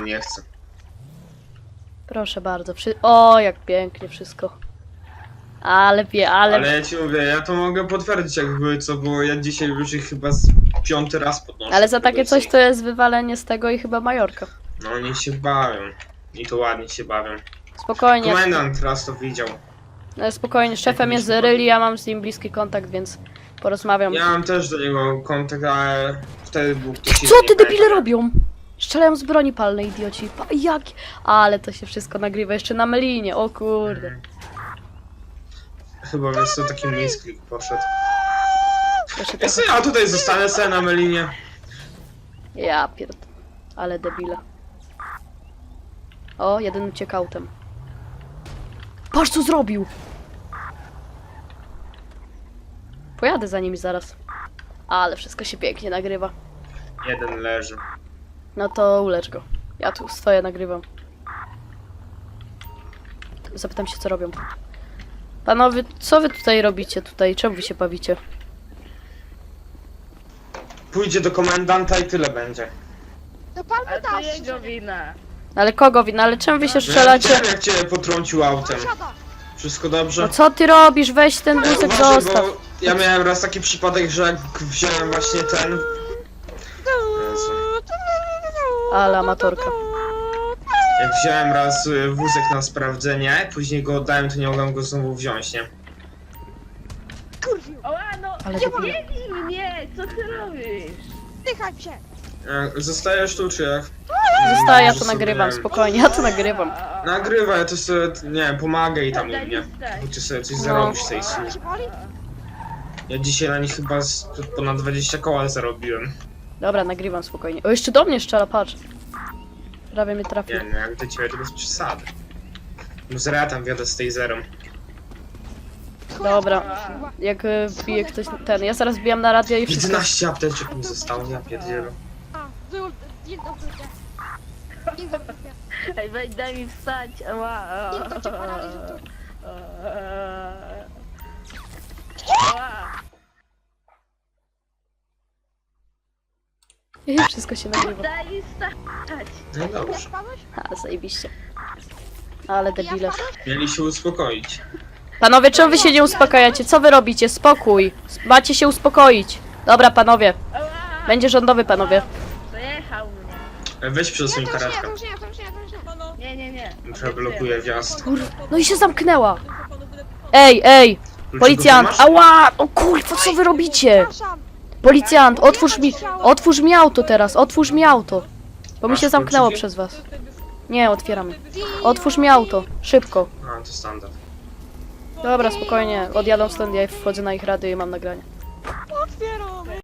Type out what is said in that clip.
nie chcę. Proszę bardzo. Wszy... O, jak pięknie wszystko. Ale wie, ale... Ale ja ci mówię, ja to mogę potwierdzić jak były co, bo ja dzisiaj już ich chyba z piąty raz podnoszę. Ale za takie coś co- to jest wywalenie z tego i chyba Majorka. No oni się bawią. I to ładnie się bawią. Spokojnie. Komendant raz to widział. E, Spokojnie, szefem jest Ryli, ja mam z nim bliski kontakt, więc porozmawiam. Ja mam też do niego kontakt, ale wtedy był ktoś Co inny, ty debile pamiętam. robią? Strzelają z broni palnej, idioci. Pa, jak? Ale to się wszystko nagrywa jeszcze na melinie, o kurde. Chyba wiesz co, taki misklik poszedł. Jeszcze Ja, trochę... sobie, a tutaj zostanę sobie na melinie. Ja pierd... Ale debile. O, jeden uciekł autem. Patrz co zrobił! Pojadę za nimi zaraz. Ale wszystko się pięknie nagrywa. Jeden leży. No to ulecz go. Ja tu stoję, nagrywam. Zapytam się, co robią. Panowie, co wy tutaj robicie tutaj? Czemu wy się bawicie? Pójdzie do komendanta i tyle będzie. To pan Ale to pyta, wina. Ale kogo wina? Ale czemu wy się Ja strzelacie? widziałem jak cię potrącił autem. Siada. Wszystko dobrze? No co ty robisz? Weź ten wózek Uważaj, zostaw. bo ja miałem raz taki przypadek, że jak wziąłem właśnie ten... Ale amatorka. Jak wziąłem raz y, wózek na sprawdzenie, później go oddałem, to nie mogłem go znowu wziąć, nie? Kurwiu, Oła, no, Ale nie biegnij mnie, co ty robisz? dychaj się. Jak Zostajesz tu, czy jak? Zostaję, ja Może to nagrywam, spokojnie, ja to nagrywam. Nagrywaj, ja to sobie, nie wiem, pomagaj tam im, nie? Daj Czy sobie coś No. zarobisz z tej sumie. Pan się boli? Ja dzisiaj na nich chyba z ponad 20 koła zarobiłem. Dobra, nagrywam spokojnie. O, jeszcze do mnie strzela, patrz. Prawie mnie trafił. Nie no, jak do ciebie to bez przesady. No ja tam wiodę z tej zerą. Dobra. Jak y, bije ktoś ten, ja zaraz bijam na radio i wszystko. 11 apteczek mi zostało, ja pierdzielę. A, był dzień dobry. Dzień dobry. Ej, weź, daj mi wstać. Ała. Wszystko się nagrywa. Daj mi wstać. No dobrze. A, zajebiście. Ale debile. Mieli się uspokoić. Panowie, czemu wy się nie uspokajacie? Co wy robicie? Spokój. Macie się uspokoić. Dobra, panowie. Będzie rządowy, panowie. Przejechał mnie. E, Weź przesuń karetkę. nie, nie, nie. Przeblokuje wjazd. Kur... No i się zamknęła. Ej, ej. Policjant, ała! O kurwa, co wy robicie? Przepraszam. Policjant, otwórz mi, otwórz mi auto teraz, otwórz mi auto. Bo mi Masz się zamknęło kluczyki? przez was. Nie, otwieram. Otwórz mi auto, szybko. A, to standard. Dobra, spokojnie, odjadą stąd, ja wchodzę na ich rady i mam nagranie. Otwieram.